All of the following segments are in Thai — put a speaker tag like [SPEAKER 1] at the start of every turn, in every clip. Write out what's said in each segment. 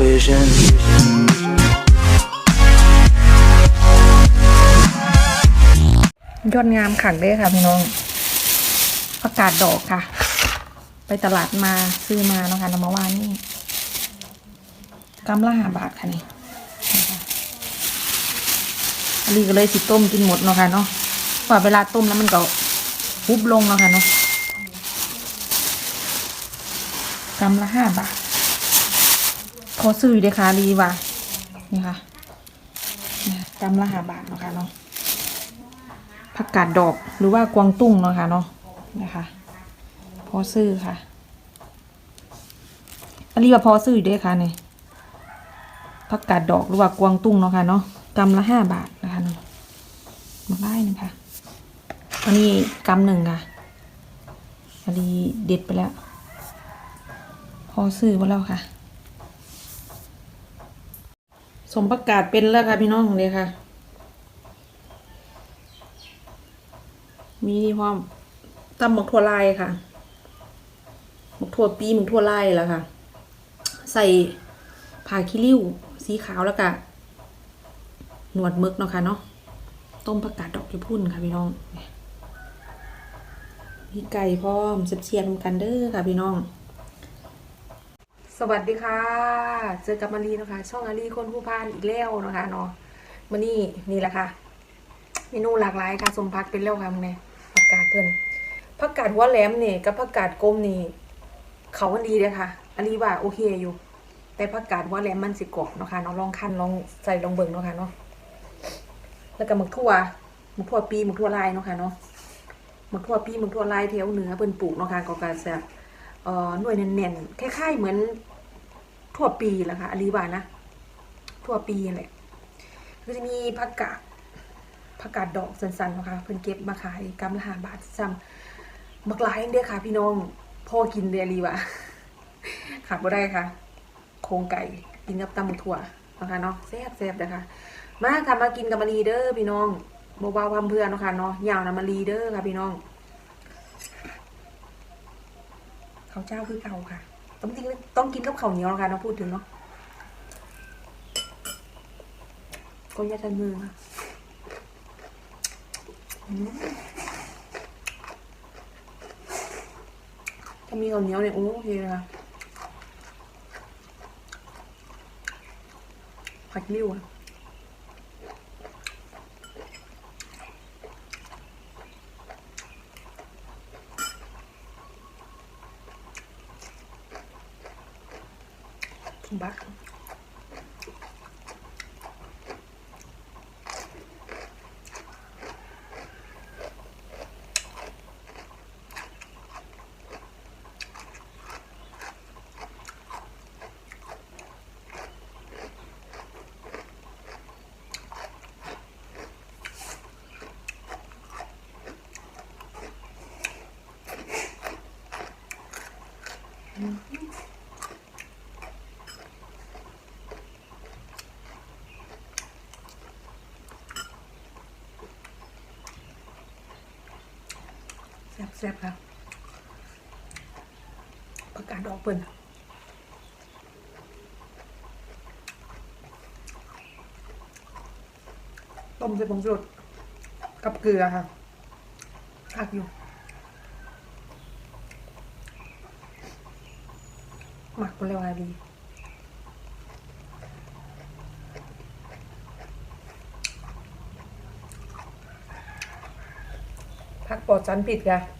[SPEAKER 1] vision.
[SPEAKER 2] ยอดงามขังเด้ค่ะพี่น้องประกาศดอกค่ะ ไปตลาดมาซื้อมาเนาะค่ะนำมาว่านี่กำละห้าบาทค่ะนี่อันนี้ก็เลยสิต้มกินหมดเนาะค่ะเนาะว่าเวลาต้มแล้วมันก็หุบลงเนาะค่ะเนาะกำละห้าบาท ขอซื้ออยู่เด้อค่ะดีว่ะนี่ค่ะกำละห้าบาทเนาะค่ะเนาะผักกาดดอกหรือว่ากวางตุ้งเนาะค่ะเนาะนะคะพอซื้อค่ะอันนี้ว่าพอซื้ออยู่เด้วยค่ะเนี่ยผักกาดดอกหรือว่ากวางตุ้งเนาะค่ะเนาะกำละห้าบาทนะคะเนาะมาไล่นึงค่ะอันนี้กำหนึ่งค่ะอันนี้เด็ดไปแล้ว พอซื้อมาแล้วค่ะ สมประกาศเป็นแล้วค่ะพี่น้องเลยค่ะ มีความตำหมกถั่วลายค่ะหมกถั่วปีหมกถั่วลายแล้วค่ะ ใส่ผ่าขี้ริ้วสีขาวแล้วก็หนวดมึกเนาะค่ะเนาะต้มผักกาดดอกญี่ปุ่นค่ะพี่น้องมีไก่พร้อมเสียบๆกันเด้อค่ะพี่น้อง สวัสดีค่ะ เจอกับมารีนะคะ ช่องอารีคนผู้พานอีกแล้วนะคะเนาะมานี่นี่แหละค่ะเมนูหลากหลายค่ะสมพักเป็นแล้วค่ะมึงเนี่ยผักกาดเพิ่อนผักกาดหัวแหลมนี่กับผักกาดกลมนี่เขามันดีเลยค่ะอันนี้ว่าโอเคอยู่ แต่ผักกาดหัวแหลมมันสิกรอบนะคะเนาะลองคั้นลองใส่ลองเบิ่งเนาะค่ะเนาะแล้วก็หมึกทั่วหมึกทั่วปีหมึกทั่วลายเนาะค่ะเนาะหมึกทั่วปีหมึกทั่วลายแถวเหนือเพิ่นปลูกเนาะค่ะก็ก็จะเอ่อหน่วยแน่นๆคล้ายๆเหมือน ทั่วปีแหละค่ะอันนี้านะ ทั่วปีแหละก็จะมีผักกาดผักกาดดอกสันๆนะคะเพิ่นเก็บมาขายกำละห้าบาทซ้ำบักหลายเด้อค่ะ พี่น้องพ่อกินเดลีวะขาดบ่ได้ค่ะ โครงไก่กินกับตำบักถั่วนะคะเนาะแซ่บแซ่บๆนะคะมาค่ะมากินกับมารีเด้อพี่น้องบ่เบาความเพื่อนนะคะเนาะยาวนะมารีเด้อค่ะพี่น้องเขาเจ้าคือเก่าค่ะ ต้องจริงต้องกินกับข้าวเหนียวนะคะเราพูดถึงเนาะก็ยาทันมือค่ะถ้ามีข้าวเหนียวเนี่ยโอ้โอเคเลยค่ะผัดริ้วอะ บัก แซ่บๆค่ะผักกาดดอกเปิ่นต้มใส่ผงชูรสกับเกลือค่ะคักอยู่หมักไปเร็วอะดีพักปอดสารผิดค่ะ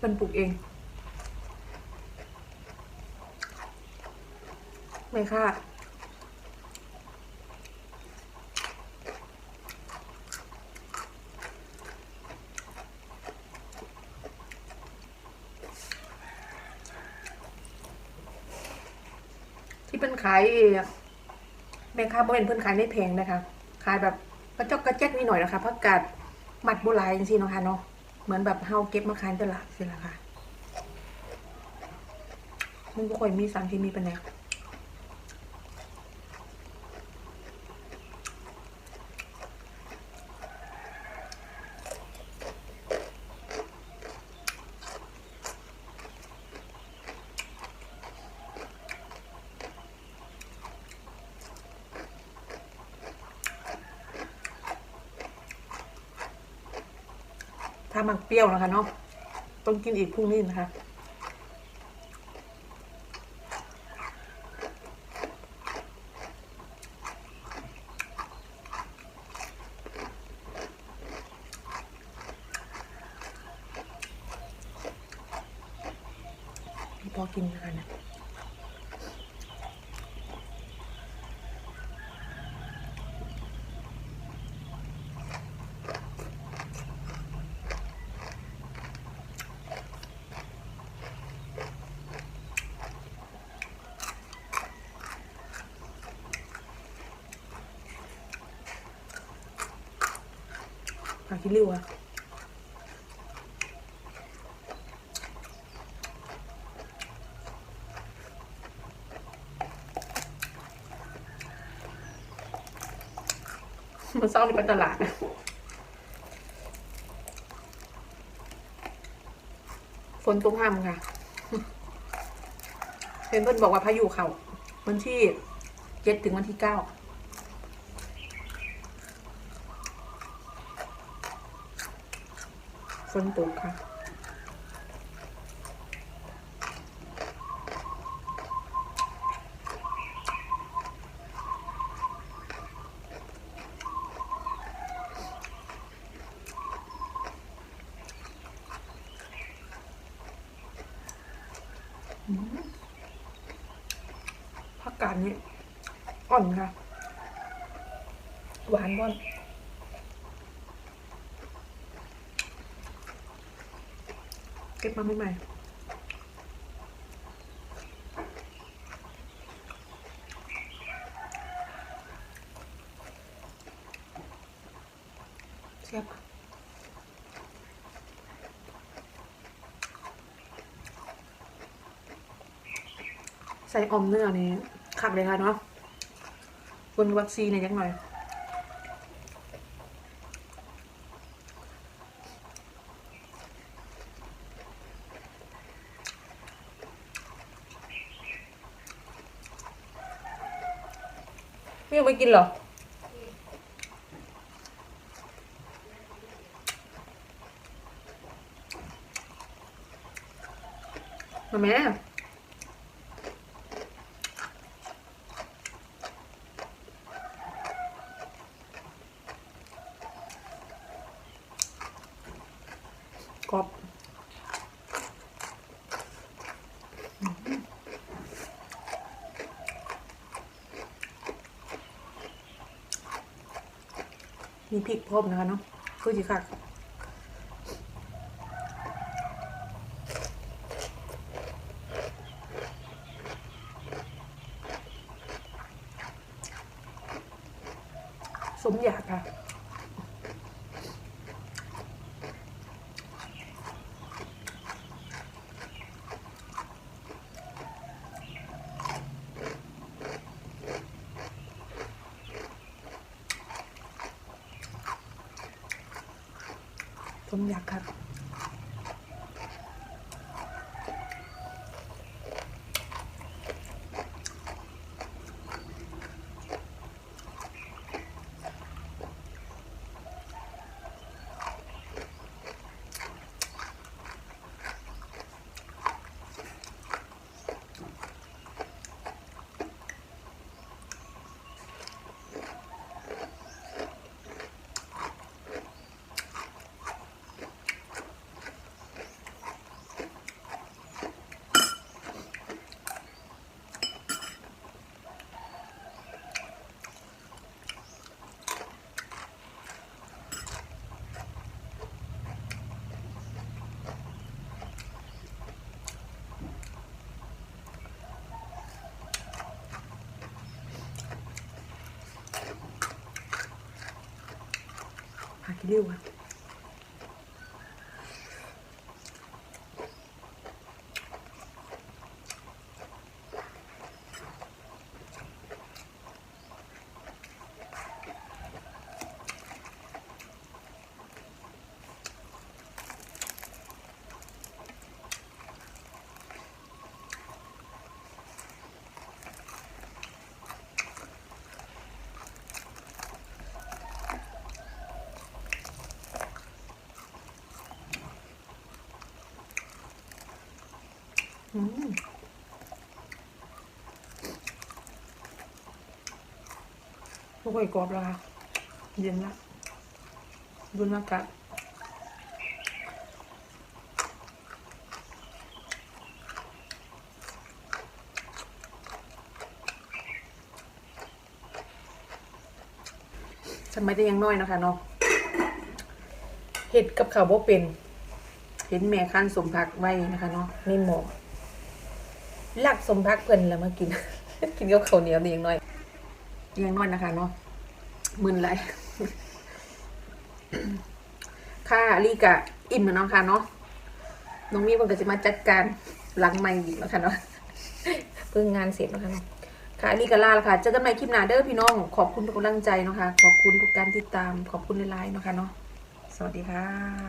[SPEAKER 2] เป็นปลูกเอง ไม่ค่ะที่เป็นขายแม่ค้าบ่เป็นเพิ่อนขายไม่แพงนะคะ ขายแบบกระจกกระแจ๊กนิดหน่อยนะคะผักกาดหมัดโบราณจริงๆนะคะเนาะ เหมือนแบบเฮาเก็บมาขายตลาดสิละค่ะ มันบ่ค่อยมีสารเคมีปานใด ถ้ามันเปรี้ยวนะคะเนาะต้องกินอีกพรุ่งนี้นะคะพอกินนะคะเนี่ย กขี้ริ้วอะมันเศร้าในไปตลาดนะฝนตกห้ามค่ะเห็นเพื่อนบอกว่าพายุเขาวันที่เจ็ดถึงวันที่เก้า ฝ นตกค่ะ ผักกาดนี้อ่อนค่ะ หวานบ้อน ก็บมาใหม่ๆแซ่บใส่อมเนื้อนี่คักเลยค่ะเนาะบนวัคซีนเนี่ยยังหน่อย ไม่กินหรอมาแม่กรอบ มีพริกพร้อมนะคะเนาะคือจีคัก สมอยาก ค่ะหากินเร็วอะอืมไม่ค่อยกรอบแล้วค่ะเย็นละบุญมากกะทำไมได้ยังน้อยนะคะเนาะเห็ดกับข้าวบ่เป็น เห็นแม่ขั้นสมพักไว้นะคะเนาะในหมอ ลักสมพักเพิ่นแล้วมากิน กินกับข้าวเหนียวนี่ยังน้อยยังน้อยนะคะเนาะมึนไรค่ะลีกะอิ่มแล้วเนาะค่ะเนาะน้องมีมันก็จะมาจัดการหลังไม่อีกแล้วค่ะเนาะเพิ่งงานเสร็จแล้วค่ะเนาะค่ะลีกะลาแล้วค่ะเจอกันใหม่คลิปหน้าเด้อพี่น้อง ขอบคุณทุกกำลังใจเนาะค่ะขอบคุณทุกการติดตามขอบคุณหลายๆเนาะค่ะเนาะสวัสดีค่ะ